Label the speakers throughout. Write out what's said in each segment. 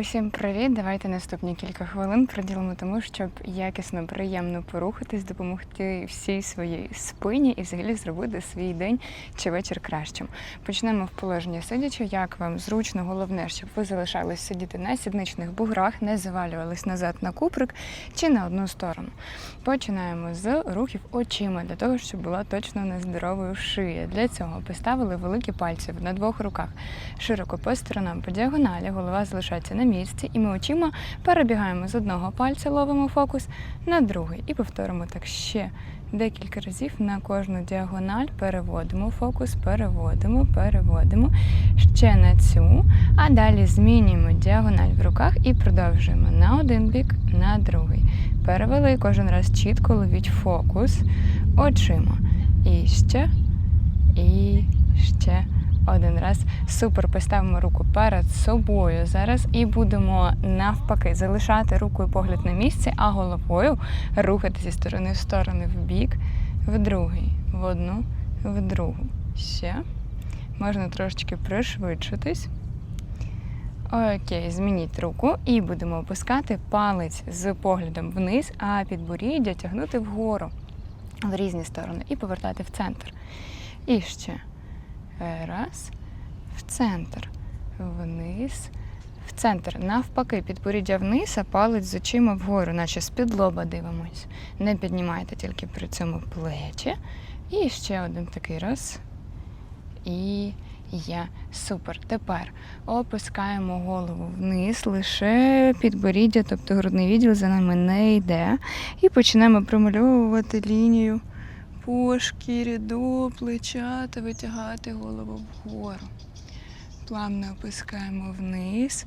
Speaker 1: Усім привіт! Давайте наступні кілька хвилин приділимо тому, щоб якісно, приємно порухатись, допомогти всій своїй спині і взагалі зробити свій день чи вечір кращим. Почнемо в положенні сидячи, як вам зручно, головне, щоб ви залишались сидіти на сідничних буграх, не завалювались назад на куприк чи на одну сторону. Починаємо з рухів очима для того, щоб була точно нездоровою шия. Для цього поставили великі пальці на двох руках широко по сторонам по діагоналі, голова залишається на місці, і ми очима перебігаємо з одного пальця, ловимо фокус на другий. І повторимо так ще декілька разів на кожну діагональ. Переводимо фокус, переводимо, переводимо ще на цю. А далі змінюємо діагональ в руках і продовжуємо на один бік, на другий. Перевели кожен раз чітко ловіть фокус очима. І ще, і ще один раз. Супер, поставимо руку перед собою зараз і будемо навпаки залишати руку і погляд на місці, а головою рухати зі сторони в сторони в бік, в другий, в одну, в другу. Ще. Можна трошечки пришвидшитись. Окей, змініть руку і будемо опускати палець з поглядом вниз, а підборіддя тягнути вгору в різні сторони і повертати в центр. І ще. Раз. В центр. Вниз. В центр. Навпаки, підборіддя вниз, а палець з очима вгору, наче з-під лоба дивимось. Не піднімайте тільки при цьому плечі. І ще один такий раз. І є. Супер. Тепер опускаємо голову вниз, лише підборіддя, тобто грудний відділ за нами не йде. І почнемо промальовувати лінію по шкірі до плеча та витягати голову вгору. Плавно опускаємо вниз.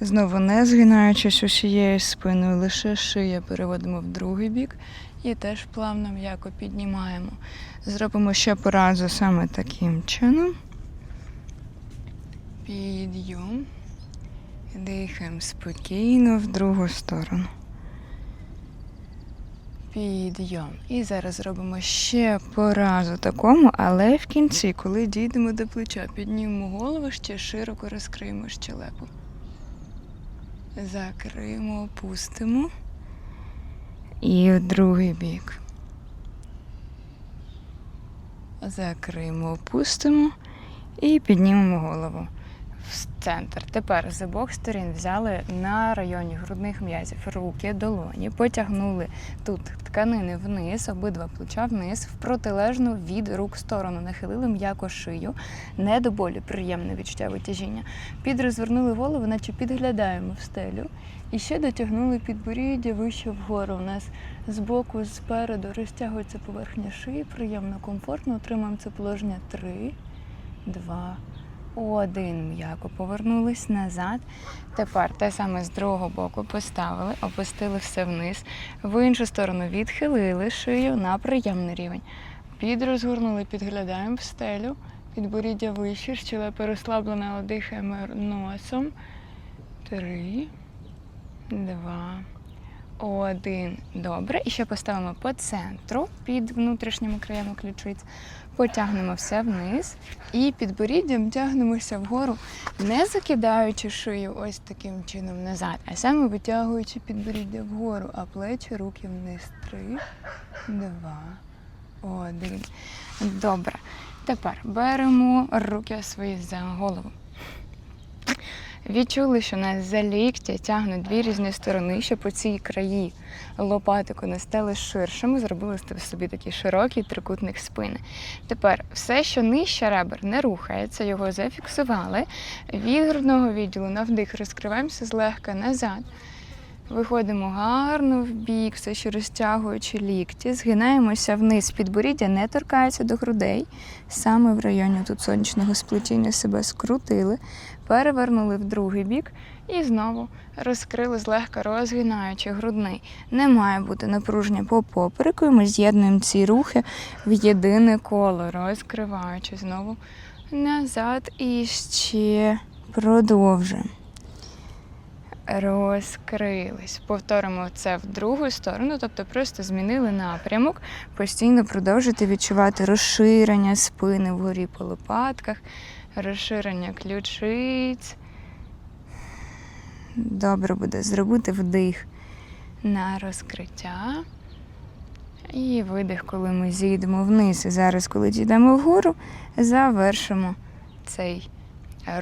Speaker 1: Знову не згинаючись усією спиною, лише шия переводимо в другий бік і теж плавно м'яко піднімаємо. Зробимо ще по разу саме таким чином. Підйом. Дихаємо спокійно в другу сторону. Підйом. І зараз зробимо ще по разу такому, але в кінці, коли дійдемо до плеча, піднімемо голову, ще широко розкриємо щелепу. Закриємо, опустимо. І в другий бік. Закриємо, опустимо і піднімемо голову в центр. Тепер з обох сторін взяли на районі грудних м'язів руки, долоні, потягнули тут тканини вниз, обидва плеча вниз, в протилежну від рук сторону. Нахилили м'яко шию, не до болі, приємне відчуття витяжіння. Підрозвернули голову, наче підглядаємо в стелю. І ще дотягнули підборіддя вище вгору. У нас збоку, спереду розтягується поверхня шиї, приємно, комфортно. Отримаємо це положення три, два. Один м'яко повернулись назад. Тепер те саме з другого боку поставили, опустили все вниз. В іншу сторону відхилили шию на приємний рівень. Підрозгорнули, підглядаємо в стелю. Підборіддя вище, щелепа розслаблена, але дихаємо носом. Три, два, один. Добре. І ще поставимо по центру під внутрішніми краями ключиць. Потягнемо все вниз і підборіддям тягнемося вгору, не закидаючи шию ось таким чином назад, а саме витягуючи підборіддя вгору, а плечі, руки вниз. Три, два, один. Добре. Тепер беремо руки свої за голову. Відчули, що нас за ліктя тягнуть дві різні сторони, що по цій краї лопатику не стали ширшими, зробили собі такий широкий трикутник спини. Тепер все, що нижче ребер, не рухається, його зафіксували. Від грудного відділу на вдих розкриваємося злегка назад. Виходимо гарно в бік, все ще розтягуючи лікті, згинаємося вниз, підборіддя не торкається до грудей. Саме в районі тут сонячного сплетіння себе скрутили, перевернули в другий бік і знову розкрили злегка розгинаючи грудний. Не має бути напруження по попереку, і ми з'єднуємо ці рухи в єдине коло, розкриваючи знову назад і ще продовжуємо розкрились. Повторимо це в другу сторону, тобто просто змінили напрямок, постійно продовжуйте відчувати розширення спини вгорі по лопатках, розширення ключиць. добре буде зробити вдих на розкриття. І видих, коли ми зійдемо вниз. І зараз, коли дійдемо вгору, завершимо цей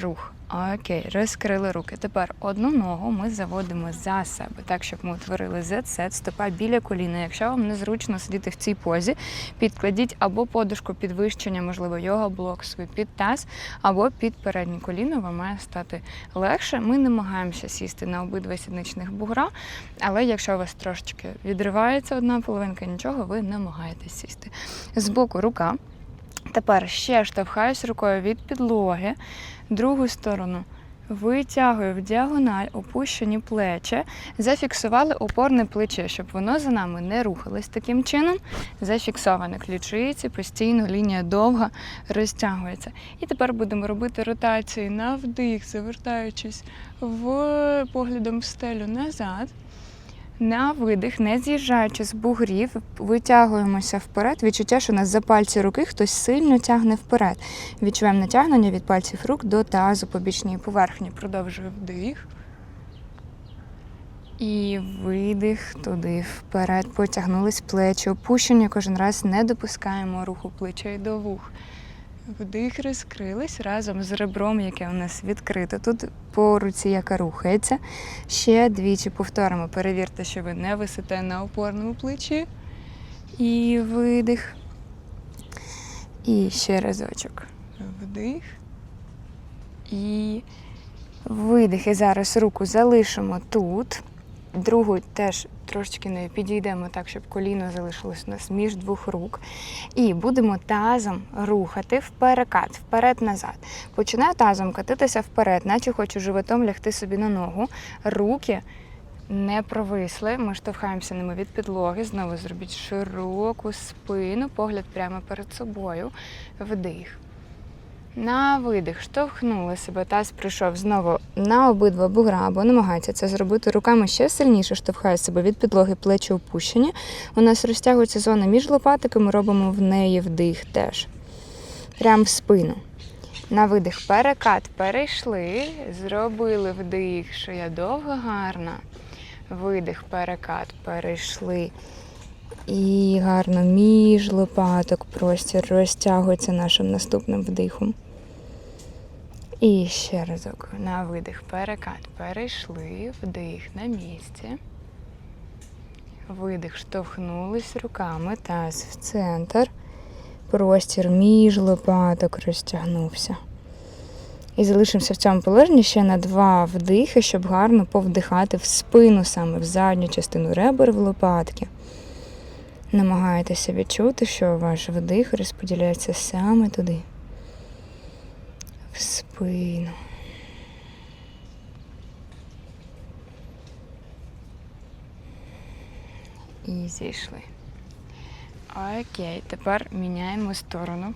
Speaker 1: рух. Окей, розкрили руки. Тепер одну ногу ми заводимо за себе, так, щоб ми утворили Z-сет, стопа біля коліна. Якщо вам незручно сидіти в цій позі, підкладіть або подушку підвищення, можливо, йога блок свій під таз, або під переднє коліно. Вам має стати легше. Ми намагаємося сісти на обидва сідничних бугра, але якщо у вас трошечки відривається одна половинка, нічого, ви намагаєтесь сісти. Збоку рука. Тепер ще штовхаюсь рукою від підлоги, другу сторону. Витягую в діагональ опущені плечі, зафіксували опорне плече, щоб воно за нами не рухалось таким чином. Зафіксоване ключиці, постійно лінія довга розтягується. І тепер будемо робити ротації на вдих, завертаючись в поглядом в стелю назад. На видих, не з'їжджаючи з бугрів, витягуємося вперед. Відчуття, що нас за пальці руки хтось сильно тягне вперед. Відчуваємо натягнення від пальців рук до тазу по бічній поверхні. Продовжую вдих. І видих туди вперед. Потягнулись плечі. Опущення кожен раз не допускаємо руху плечей до вух. Вдих розкрились разом з ребром, яке у нас відкрите. Тут по руці, яка рухається. Ще двічі повторимо. Перевірте, що ви не висите на опорному плечі. І видих. І ще разочок. Вдих. І видих. І зараз руку залишимо тут. Другу теж трошечки не підійдемо так, щоб коліно залишилось у нас між двох рук. І будемо тазом рухати в перекат, вперед-назад. Починаю тазом катитися вперед, наче хочу животом лягти собі на ногу. Руки не провисли. Ми штовхаємося ними від підлоги. Знову зробіть широку спину, погляд прямо перед собою. Вдих. На видих штовхнули себе, таз прийшов знову на обидва бугра, або намагається це зробити руками ще сильніше, штовхає себе від підлоги плечі опущені. У нас розтягується зона між лопатиками, робимо в неї вдих теж. Прям в спину. На видих перекат перейшли, зробили вдих, шия довга, гарна. Видих, перекат, перейшли. І гарно між лопаток простір розтягується нашим наступним вдихом. І ще разок на видих, перекат, перейшли, вдих на місці. Видих, штовхнулись руками, таз в центр. Простір між лопаток розтягнувся. І залишимося в цьому положенні ще на два вдихи, щоб гарно повдихати в спину, саме в задню частину ребер в лопатки. Намагайтеся відчути, що ваш вдих розподіляється саме туди, в спину. І зійшли. Окей, тепер міняємо сторону.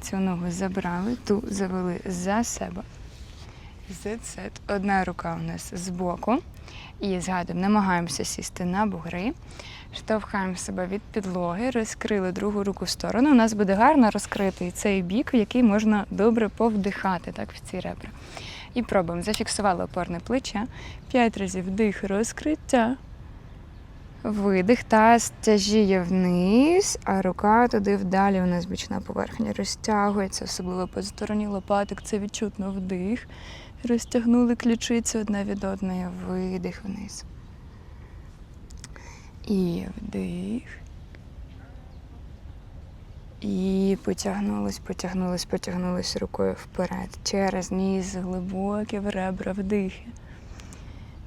Speaker 1: Цю ногу забрали, ту завели за себе. Зет. Одна рука у нас збоку. І згадуємо, намагаємося сісти на бугри. Штовхаємо себе від підлоги, розкрили другу руку в сторону. У нас буде гарно розкритий цей бік, в який можна добре повдихати так, в ці ребра. І пробуємо. Зафіксували опорне плече. П'ять разів вдих, розкриття. Видих, таз тяжіє вниз, а рука туди вдалі у нас бічна поверхня розтягується, особливо по стороні лопаток. Це відчутно вдих. Розтягнули ключиці одна від одної, видих вниз. І вдих. І потягнулись, потягнулись, потягнулись рукою вперед. Через ніс, глибокі в ребра, вдихи.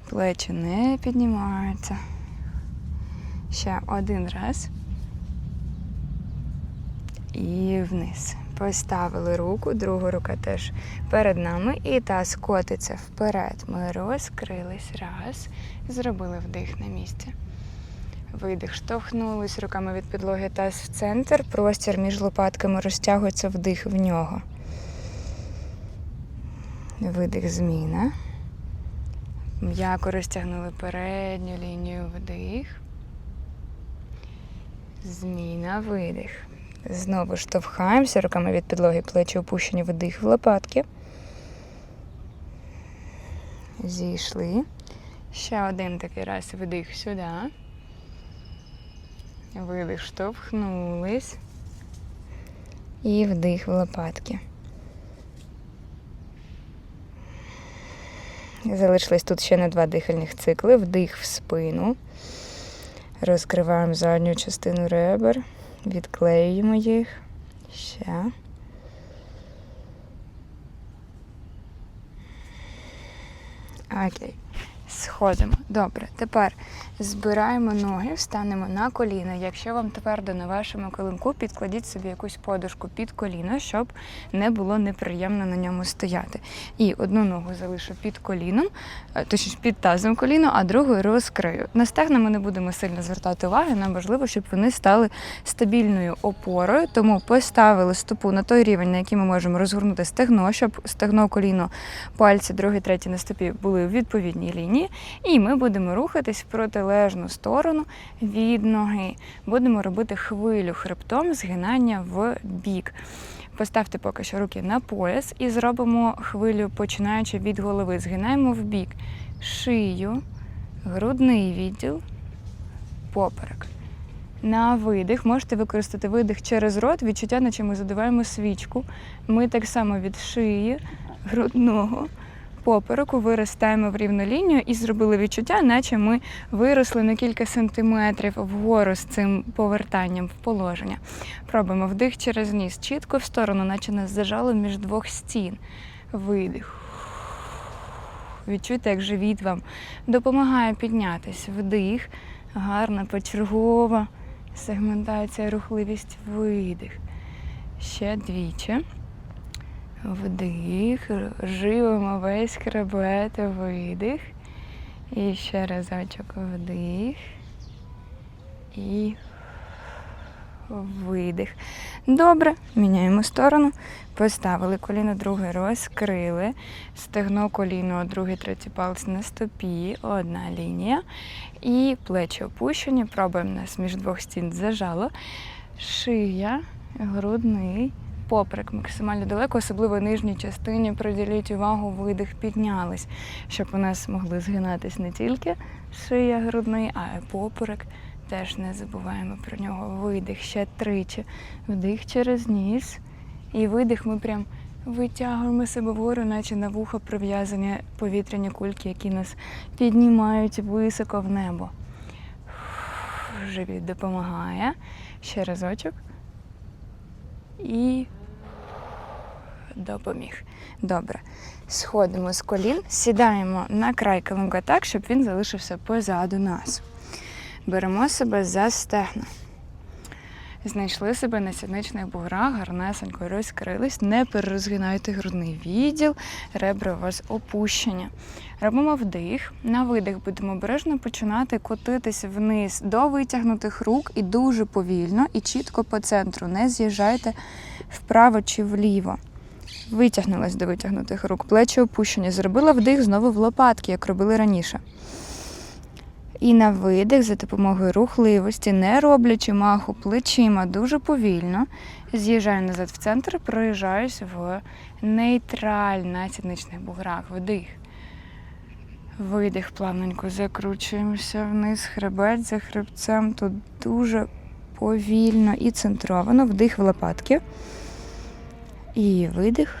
Speaker 1: Плечі не піднімаються. Ще один раз. І вниз. Поставили руку, друга рука теж перед нами. І таз котиться вперед. Ми розкрились. Раз. Зробили вдих на місці. Видих, штовхнулись руками від підлоги таз в центр. Простір між лопатками розтягується вдих в нього. Видих, зміна. М'яко розтягнули передню лінію вдих. Зміна, видих. Знову штовхаємося руками від підлоги, плечі опущені вдих в лопатки. Зійшли. Ще один такий раз вдих сюди. Видих, штовхнулись. І вдих в лопатки. Залишилось тут ще на два дихальних цикли. Вдих в спину. Розкриваємо задню частину ребер. Відклеюємо їх. Ще. Окей. Сходимо. Добре. Тепер збираємо ноги, встанемо на коліна. Якщо вам твердо на вашому колинку, підкладіть собі якусь подушку під коліно, щоб не було неприємно на ньому стояти. І одну ногу залишу під коліном, е, точніше під тазом коліно, а другу розкрию. На стегна ми не будемо сильно звертати уваги. Нам важливо, щоб вони стали стабільною опорою. Тому поставили стопу на той рівень, на який ми можемо розгорнути стегно, щоб стегно, коліно, пальці, другий, третій на стопі були в відповідній лінії. І ми будемо рухатись в протилежну сторону від ноги. Будемо робити хвилю хребтом, згинання в бік. Поставте поки що руки на пояс і зробимо хвилю, починаючи від голови. Згинаємо в бік шию, грудний відділ, поперек. На видих можете використати видих через рот, відчуття, наче ми задуваємо свічку. Ми так само від шиї, грудного, попереку виростаємо в рівну лінію і зробили відчуття, наче ми виросли на кілька сантиметрів вгору з цим повертанням в положення. Пробуємо вдих через ніс, чітко в сторону, наче нас зажало між двох стін. Видих. Відчуйте, як живіт вам допомагає піднятись. Вдих, гарна, почергова сегментація, рухливість, видих. Ще двічі. Вдих, живемо весь хребет, видих. І ще разочок вдих. І видих. Добре, міняємо сторону. Поставили коліно, друге розкрили. Стегно коліно, другий, третій палець на стопі, одна лінія. І плечі опущені. Пробуємо нас між двох стін зажало. Шия, грудний, поперек максимально далеко, особливо нижній частині. Приділіть увагу, видих піднялись, щоб у нас могли згинатись не тільки шия грудний, а й поперек. Теж не забуваємо про нього. Видих ще тричі. Вдих через ніс. І видих ми прям витягуємо себе вгору, наче на вухо прив'язані повітряні кульки, які нас піднімають високо в небо. Живіт допомагає. Ще разочок. І допоміг. Добре. Сходимо з колін, сідаємо на край килимка так, щоб він залишився позаду нас. Беремо себе за стегна. Знайшли себе на сідничних буграх, гарнесенько розкрились, не перерозгинайте грудний відділ, ребра у вас опущені. Робимо вдих. На видих будемо обережно починати котитися вниз до витягнутих рук і дуже повільно, і чітко по центру. Не з'їжджайте вправо чи вліво. Витягнулась до витягнутих рук, плечі опущені. Зробила вдих знову в лопатки, як робили раніше. І на видих за допомогою рухливості, не роблячи маху плечима дуже повільно, з'їжджаю назад в центр, проїжджаюсь в нейтраль на сідничних буграх. Вдих. Видих плавненько закручуємося вниз, хребет за хребцем. Тут дуже повільно і центровано. Вдих в лопатки. І видих.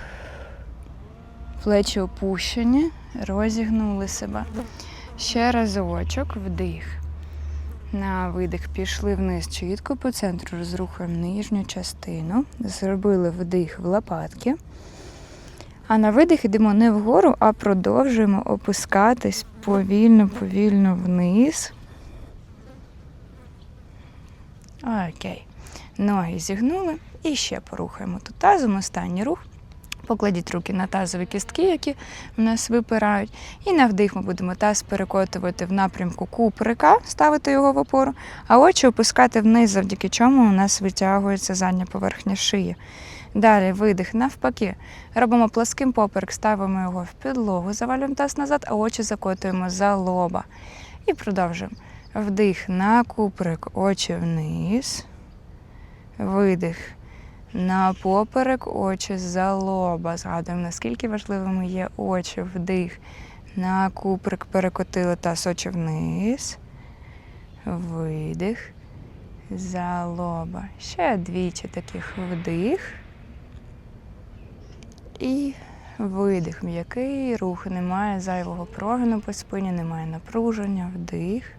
Speaker 1: Плечі опущені, розігнули себе. Ще разочок вдих. На видих пішли вниз чітко по центру, розрухуємо нижню частину. Зробили вдих в лопатки. А на видих йдемо не вгору, а продовжуємо опускатись повільно-повільно вниз. Окей. Ноги зігнули і ще порухаємо тут тазом. Останній рух. Покладіть руки на тазові кістки, які в нас випирають. І на вдих ми будемо таз перекотувати в напрямку куприка, ставити його в опору, а очі опускати вниз, завдяки чому у нас витягується задня поверхня шиї. Далі видих навпаки. Робимо пласким поперек, ставимо його в підлогу, завалюємо таз назад, а очі закотуємо за лоба. І продовжуємо. Вдих на куприк, очі вниз. Видих на поперек, очі за лоба. Згадуємо, наскільки важливими є очі, вдих На куприк перекотили таз очі вниз. Видих. За лоба. Ще двічі таких вдих. І видих. М'який рух. Немає зайвого прогину по спині, немає напруження. Вдих.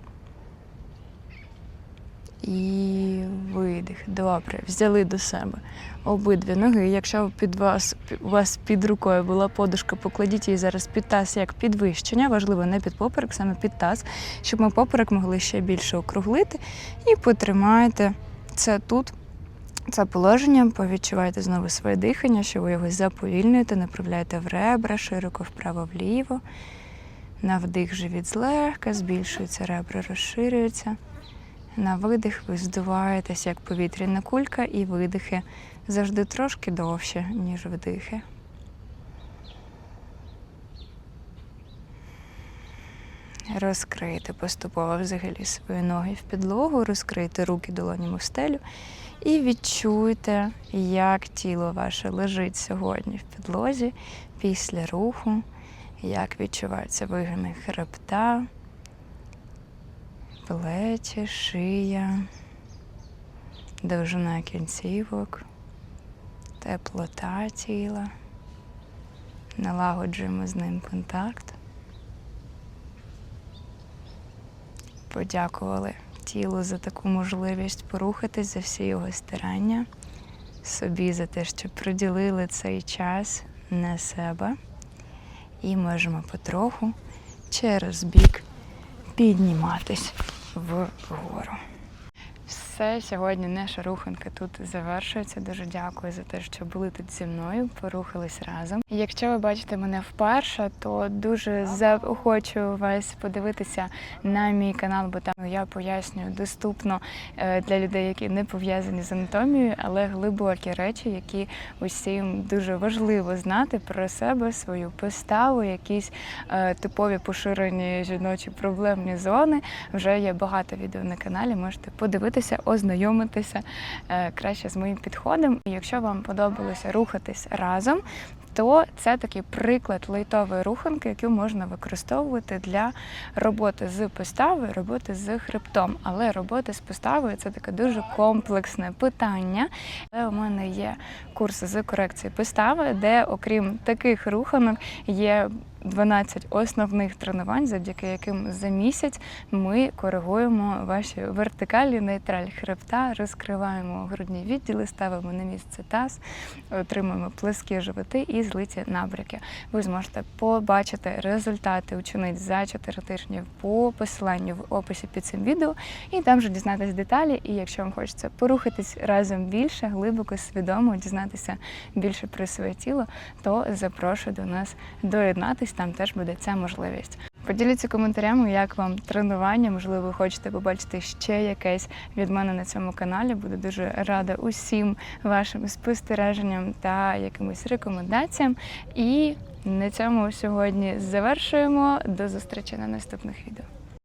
Speaker 1: І видих. Добре. Взяли до себе обидві ноги. Якщо під вас, у вас під рукою була подушка, покладіть її зараз під таз як підвищення. Важливо не під поперек, саме під таз, щоб ми поперек могли ще більше округлити. І потримайте це тут. Це положення, повідчувайте знову своє дихання, що ви його заповільнюєте, направляєте в ребра, широко вправо-вліво. На вдих живіт злегка, збільшується ребра, розширюються. На видих ви здуваєтесь як повітряна кулька, і видихи завжди трошки довше, ніж вдихи. Розкрийте поступово взагалі свої ноги в підлогу, розкрийте руки долонями в стелю і відчуйте, як тіло ваше лежить сьогодні в підлозі після руху, як відчуваються вигини хребта, плечі, шия, довжина кінцівок, теплота тіла. Налагоджуємо з ним контакт. Подякували тілу за таку можливість порухатись, за всі його старання, собі за те, що приділили цей час на себе. І можемо потроху через бік підніматись вгору. Все сьогодні наша руханка тут завершується. Дуже дякую за те, що були тут зі мною, порухались разом. І Якщо ви бачите мене вперше, то дуже заохочую вас подивитися на мій канал, бо там я пояснюю доступно е, для людей, які не пов'язані з анатомією, але глибокі речі, які усім дуже важливо знати про себе, свою поставу, якісь е, типові поширені жіночі проблемні зони. Вже є багато відео на каналі. Можете подивитися, ознайомитися е, краще з моїм підходом. І якщо вам подобалося рухатись разом, то це такий приклад лейтової руханки, яку можна використовувати для роботи з поставою, роботи з хребтом. Але робота з поставою це таке дуже комплексне питання. Але у мене є курс з корекції постави, де, окрім таких руханок, є 12 основних тренувань, завдяки яким за місяць ми коригуємо ваші вертикалі, нейтраль хребта, розкриваємо грудні відділи, ставимо на місце таз, отримуємо плескі животи і злиті набряки. Ви зможете побачити результати учениць за 4 тижні по посиланню в описі під цим відео, і там вже дізнатись деталі. І якщо вам хочеться порухатись разом більше, глибоко, свідомо, дізнатися більше про своє тіло, то запрошую до нас доєднатись, там теж буде ця можливість. Поділіться коментарями, як вам тренування. Можливо, ви хочете побачити ще якесь від мене на цьому каналі. Буду дуже рада усім вашим спостереженням та якимось рекомендаціям. І на цьому сьогодні завершуємо. До зустрічі на наступних відео.